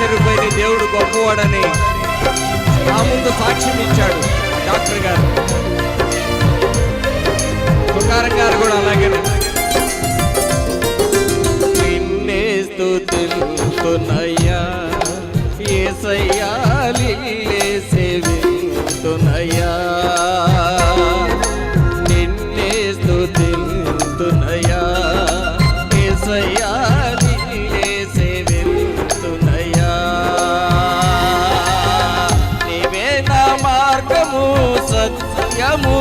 ఆశ్చర్యపోయి దేవుడు గొప్పవాడని నా ముందు సాక్ష్యం ఇచ్చాడు డాక్టర్ గారు. తుకారం గారు కూడా అలాగే నిన్నే స్తుతిల్తున్నయ్యా ఏసయ్యా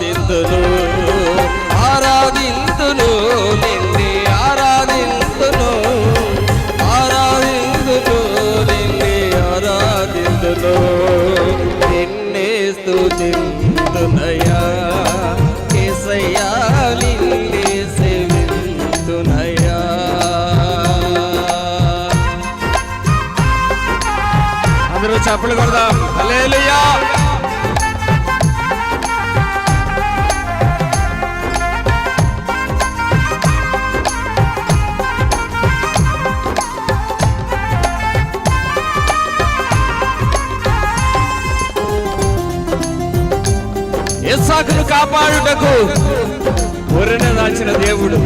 ఆరాధింతును ఆరాధింతును నిన్నే ఆరాధింతును ఆరాధింతును నిన్నే ఆరాధింతును. నిన్నే స్తుతింతునయా కేసయ్యా నిన్నే సేవింతునయా అందరూ చప్పలు కొడదాం. హల్లెలూయా. ఇస్సాకును కాపాడుటకు. గొర్రెను దాచిన దేవుడు.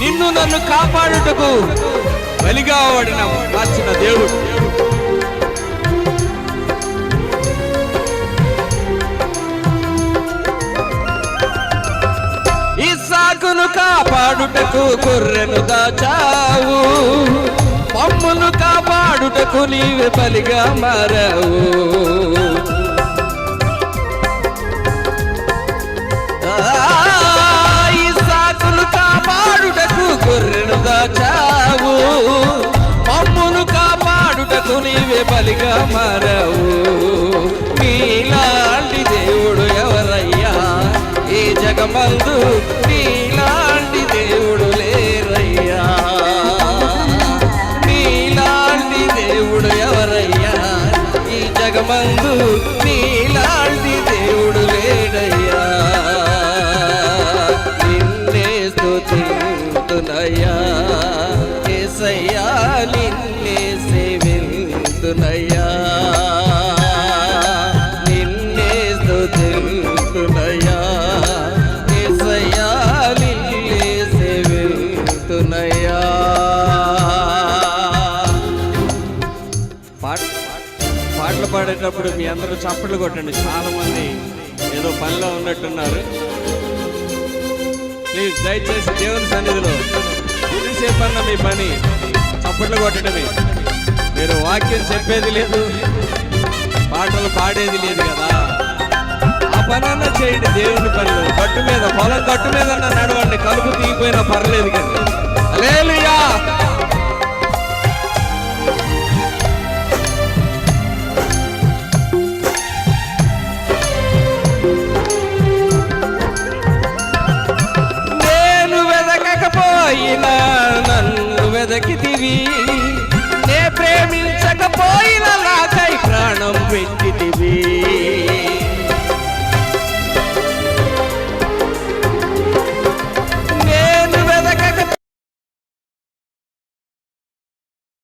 నిన్ను నన్ను కాపాడుటకు బలిగా వాడిన మార్చిన దేవుడు. ఇస్సాకును కాపాడుటకు గొర్రెను దాచావు. పమ్మును కాపాడుటకు నీవే బలిగా మారావు. మరవు. నీలాంటి దేవుడు ఎవరయ్యా? ఈ జగమందు పాటలు పాడేటప్పుడు మీ అందరూ చప్పట్లు కొట్టండి. చాలా మంది ఏదో పనిలో ఉన్నట్టున్నారు. ప్లీజ్ దయచేసి దేవుని సన్నిధిలో ఎంతసేపు మీ పని చప్పట్లు కొట్టడమే. మీరు వాక్యం చెప్పేది లేదు పాటలు పాడేది లేదు కదా. ఆ పని చేయండి దేవుని పనిలో. గట్టు మీద పొలం గట్టు మీద నడవండి. కలుపు తీగిపోయినా పర్లేదు కానీ. నన్ను నే ప్రేమించకపోయిన నాకై ప్రాణం పెట్టి